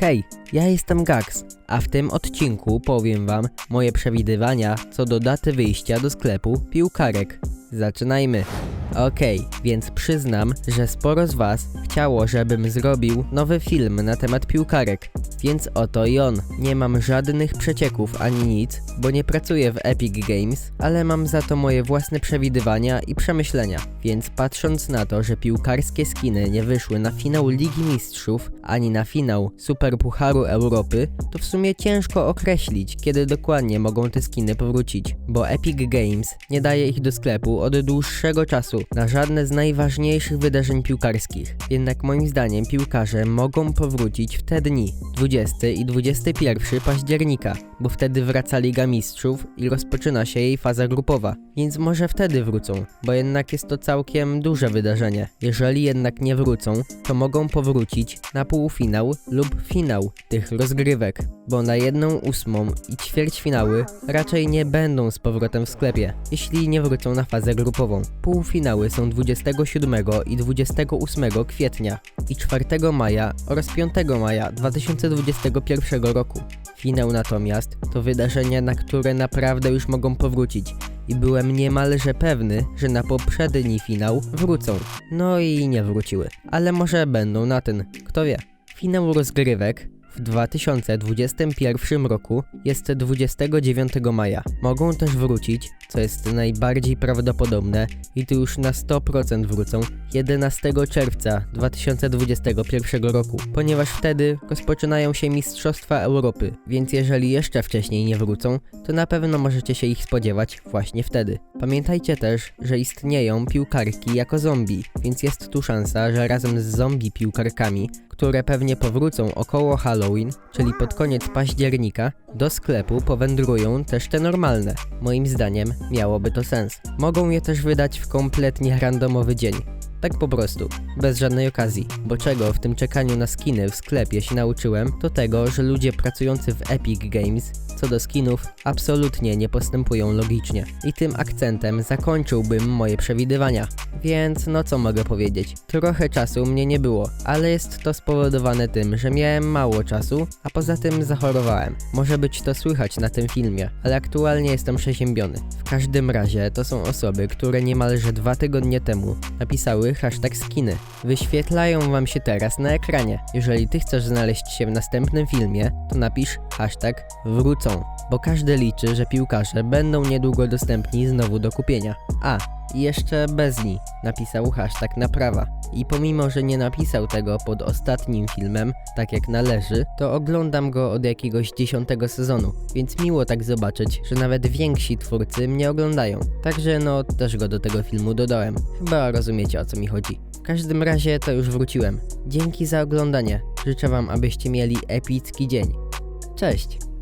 Hej, ja jestem Gax, a w tym odcinku powiem wam moje przewidywania co do daty wyjścia do sklepu piłkarek. Zaczynajmy. Okej, więc przyznam, że sporo z was chciało, żebym zrobił nowy film na temat piłkarek. Więc oto i on. Nie mam żadnych przecieków ani nic, bo nie pracuję w Epic Games, ale mam za to moje własne przewidywania i przemyślenia. Więc patrząc na to, że piłkarskie skiny nie wyszły na finał Ligi Mistrzów, ani na finał Super Pucharu Europy, to w sumie ciężko określić, kiedy dokładnie mogą te skiny powrócić, bo Epic Games nie daje ich do sklepu od dłuższego czasu na żadne z najważniejszych wydarzeń piłkarskich. Jednak moim zdaniem piłkarze mogą powrócić w te dni, 20 i 21 października, bo wtedy wraca Liga Mistrzów i rozpoczyna się jej faza grupowa, więc może wtedy wrócą, bo jednak jest to całkiem duże wydarzenie. Jeżeli jednak nie wrócą, to mogą powrócić na półfinał lub finał tych rozgrywek, bo na jedną ósmą i ćwierćfinały raczej nie będą z powrotem w sklepie, jeśli nie wrócą na fazę grupową. Półfinały są 27 i 28 kwietnia i 4 maja oraz 5 maja 2021 roku. Finał natomiast to wydarzenia, na które naprawdę już mogą powrócić i byłem niemalże pewny, że na poprzedni finał wrócą. No i nie wróciły. Ale może będą na ten, kto wie. Finał rozgrywek w 2021 roku jest 29 maja. Mogą też wrócić, co jest najbardziej prawdopodobne i tu już na 100% wrócą 11 czerwca 2021 roku, ponieważ wtedy rozpoczynają się Mistrzostwa Europy, więc jeżeli jeszcze wcześniej nie wrócą, to na pewno możecie się ich spodziewać właśnie wtedy. Pamiętajcie też, że istnieją piłkarki jako zombie, więc jest tu szansa, że razem z zombie piłkarkami, które pewnie powrócą około Halloween, czyli pod koniec października, do sklepu powędrują też te normalne. Moim zdaniem miałoby to sens. Mogą je też wydać w kompletnie randomowy dzień. Tak po prostu, bez żadnej okazji. Bo czego w tym czekaniu na skiny w sklepie się nauczyłem, to tego, że ludzie pracujący w Epic Games co do skinów absolutnie nie postępują logicznie. I tym akcentem zakończyłbym moje przewidywania. Więc no co mogę powiedzieć? Trochę czasu mnie nie było, ale jest to spowodowane tym, że miałem mało czasu, a poza tym zachorowałem. Może być to słychać na tym filmie, ale aktualnie jestem przeziębiony. W każdym razie to są osoby, które niemalże dwa tygodnie temu napisały hashtag skiny. Wyświetlają wam się teraz na ekranie. Jeżeli ty chcesz znaleźć się w następnym filmie, to napisz hashtag wrócą, bo każdy liczy, że piłkarze będą niedługo dostępni znowu do kupienia. A, jeszcze Bezni napisał hashtag naprawa. I pomimo, że nie napisał tego pod ostatnim filmem, tak jak należy, to oglądam go od jakiegoś dziesiątego sezonu, więc miło tak zobaczyć, że nawet więksi twórcy mnie oglądają. Także no, też go do tego filmu dodałem. Chyba rozumiecie o co mi chodzi. W każdym razie to już wróciłem. Dzięki za oglądanie. Życzę wam, abyście mieli epicki dzień. Cześć!